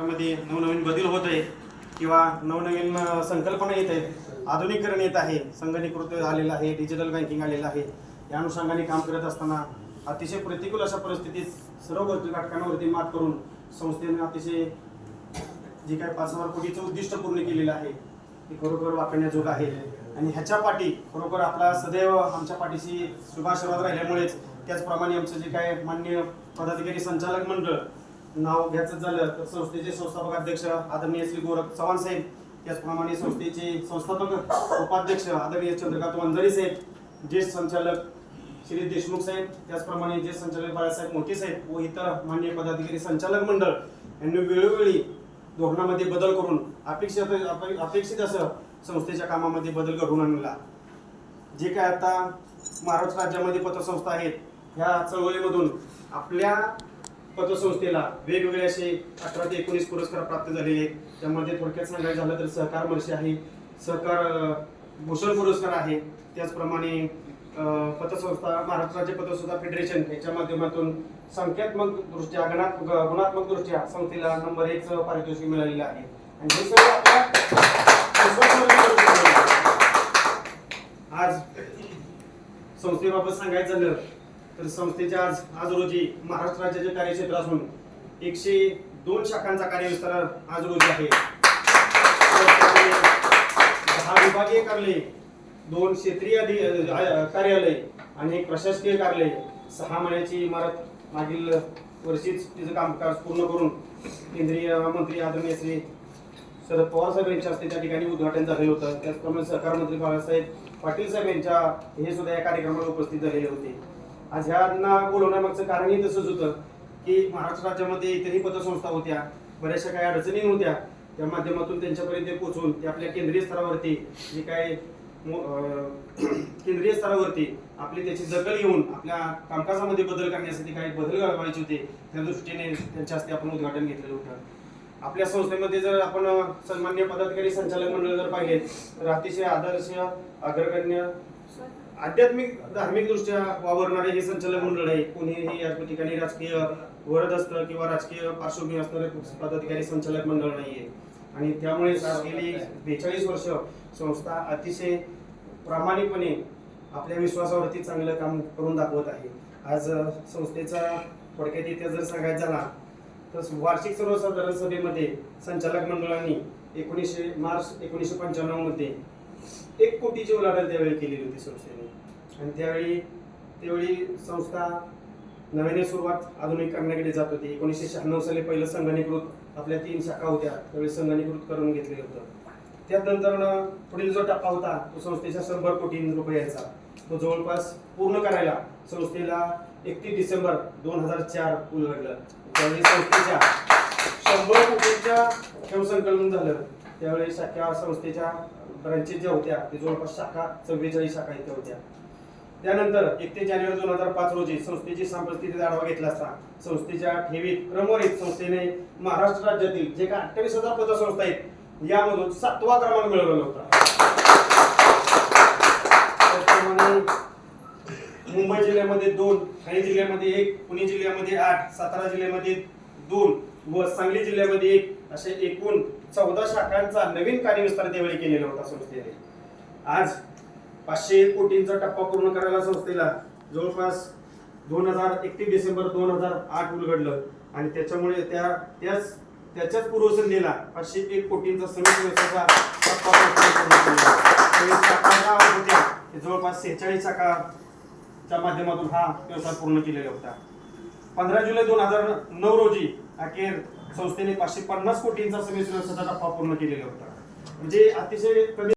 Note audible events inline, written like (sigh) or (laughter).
त्यामध्ये नवनवीन बदल होत आहे किंवा नवनवीन संकल्पना येत आहेत आधुनिकीकरण येत आहे संगणीकृत आलेलं आहे डिजिटल बँकिंग आलेलं आहे या अनुषंगाने काम करत असताना अतिशय प्रतिकूल अशा परिस्थितीत सर्व गोष्टी घटकांवरती मात करून संस्थेने अतिशय जे काय पाच हजार कोटीचं उद्दिष्ट पूर्ण केलेलं आहे ते खरोखर वाकण्याजोग आहे. आणि ह्याच्या पाठी खरोखर आपला सदैव आमच्या पाठीशी शुभाशीर्वाद राहिल्यामुळेच त्याचप्रमाणे आमचं जे काय मान्य पदाधिकारी संचालक मंडळ नाव घ्यायचं झालं तर संस्थेचे संस्थापक अध्यक्ष आदरणीय श्री गोरख चव्हाण साहेब त्याचप्रमाणे संस्थेचे संस्थापक उपाध्यक्ष आदरणीय चंद्रकांत वंजारी साहेब ज्येष्ठ संचालक श्री देशमुख साहेब त्याचप्रमाणे ज्येष्ठ संचालक बाळासाहेब मोठी साहेब व इतर मान्य पदाधिकारी संचालक मंडळ यांनी वेळोवेळी धोरणामध्ये बदल करून अपेक्षित अपेक्षित असं संस्थेच्या कामामध्ये बदल घडवून आणला. जे काय आता महाराष्ट्र राज्यामध्ये पतसंस्था आहेत ह्या चळवळीमधून आपल्या पतसंस्थेला वेगवेगळे असे अठरा ते एकोणीस पुरस्कार प्राप्त झालेले आहेत. त्यामध्ये थोडक्यात सांगायचं झालं तर सहकार वर्ष आहे. सहकार भूषण पुरस्कार आहे. त्याचप्रमाणे पतसंस्था महाराष्ट्र राज्य पतसंस्था फेडरेशन याच्या माध्यमातून संख्यात्मक दृष्ट्या गणात गुणात्मक दृष्ट्या संस्थेला नंबर एक पारितोषिक मिळालेलं आहे. आणि हे सर्व आज संस्थेबाबत सांगायचं झालं तर संस्थेच्या आज आज रोजी महाराष्ट्र राज्याचे कार्यक्षेत्र असून एकशे दोन शाखांचा कार्यविस्तार आज रोजी आहे. दहा विभागीय कार्यालय दोन क्षेत्रीय कार्यालय आणि एक प्रशासकीय कार्यालय सहा महिन्याची इमारत मागील वर्षीच तिचं कामकाज पूर्ण करून केंद्रीय मंत्री आदरणीय श्री शरद पवार साहेब यांच्या हस्ते त्या ठिकाणी उद्घाटन झालेलं होतं. त्याचप्रमाणे सहकार मंत्री बाळासाहेब पाटील साहेब यांच्या हे सुद्धा या कार्यक्रमाला उपस्थित झालेले होते. आज ह्यांना बोलवण्यामागचं कारणही तसंच होतं की महाराष्ट्र राज्यामध्ये इतरही पतसंस्था होत्या बऱ्याचशा काही अडचणी होत्या. त्या माध्यमातून त्यांच्यापर्यंत ते पोहोचून ते आपल्या केंद्रीय स्तरावरती जे काय (clears throat) केंद्रीय स्तरावरती आपली त्याची दखल घेऊन आपल्या कामकाजामध्ये बदल करण्यासाठी काही बदल घडवायचे होते त्या दृष्टीने त्यांच्या हस्ते आपण उद्घाटन घेतलेलं होतं. आपल्या संस्थेमध्ये जर आपण सन्मान्य पदाधिकारी संचालक मंडळ जर पाहिले तर अतिशय आदर्श अग्रगण्य आध्यात्मिक धार्मिक दृष्ट्या वावरणारे हे संचालक मंडळ आहे कोणीही या ठिकाणी राजकीय वरदस्त किंवा राजकीय पार्श्वभूमी असणारे पदाधिकारी संचालक मंडळ नाहीये आणि त्यामुळे गेली बेचाळीस वर्ष संस्था अतिशय प्रामाणिकपणे आपल्या विश्वासावरती चांगलं काम करून दाखवत आहे. आज संस्थेचा थोडक्यात इतिहास जर सांगायचा झाला तर वार्षिक सर्वसाधारण सभेमध्ये संचालक मंडळांनी एकोणीसशे मार्च एकोणीसशे पंच्याण्णवमध्ये एक कोटीची उलाढाल त्यावेळी केलेली होती संस्थेने. आणि त्यावेळी त्यावेळी संस्था नव्याने सुरुवात आधुनिक करण्याकडे जात होती. एकोणीसशे शहाण्णव साली पहिलं संगणीकृत आपल्या तीन शाखा होत्या. त्यावेळी संगणीकृत करून घेतलेलं होतं. त्यानंतर पुढील जो टप्पा होता तो संस्थेच्या शंभर कोटी रुपयाचा. तो जवळपास पूर्ण करायला संस्थेला एकतीस डिसेंबर दोन हजार चार उलगडलं त्यावेळी संस्थेच्या शंभर कोटींच्या ठेवसंकलन झालं. त्यावेळी शाखा संस्थेच्या ब्रांचेस ज्या होत्या ते जवळपास शाखा चव्वेचाळीस शाखा इथे होत्या. त्यानंतर एकतीस जानेवारी दोन हजार पाच रोजी संस्थेची सांस्कृतिक आढावा घेतला असता. संस्थेच्या ठेवीत क्रमवारीत संस्थेने महाराष्ट्र राज्यातील जे काय अठ्ठावीस हजार पतसंस्था आहेत यामधून सातवा क्रमांक मिळवलेला होता मुंबई जिल्ह्यामध्ये दोन ठाणे जिल्ह्यामध्ये एक पुणे जिल्ह्यामध्ये आठ सातारा जिल्ह्यामध्ये दोन व सांगली जिल्ह्यामध्ये एक असे एकूण चौदा शाखांचा नवीन कार्यविस्तार त्यावेळी केलेला होता संस्थेने. आज पाचशे एक कोटींचा टप्पा पूर्ण करायला संस्थेला जवळपास दोन हजार एकतीस डिसेंबर दोन हजार आठ उलगडलं. आणि त्याच्यामुळे त्या त्याच त्याच्याच पूर्वसंध्येला पाचशे एक कोटींचा समिती व्यवसायाचा टप्पा केला. होत्या. जवळपास सेहेचाळीस शाखाच्या माध्यमातून हा व्यवसाय पूर्ण केलेला होता. पंधरा जुलै दोन हजार नऊ रोजी अखेर संस्थेने पाचशे पन्नास कोटींचा समिती व्यवसायाचा टप्पा पूर्ण केलेला होता. म्हणजे अतिशय कमी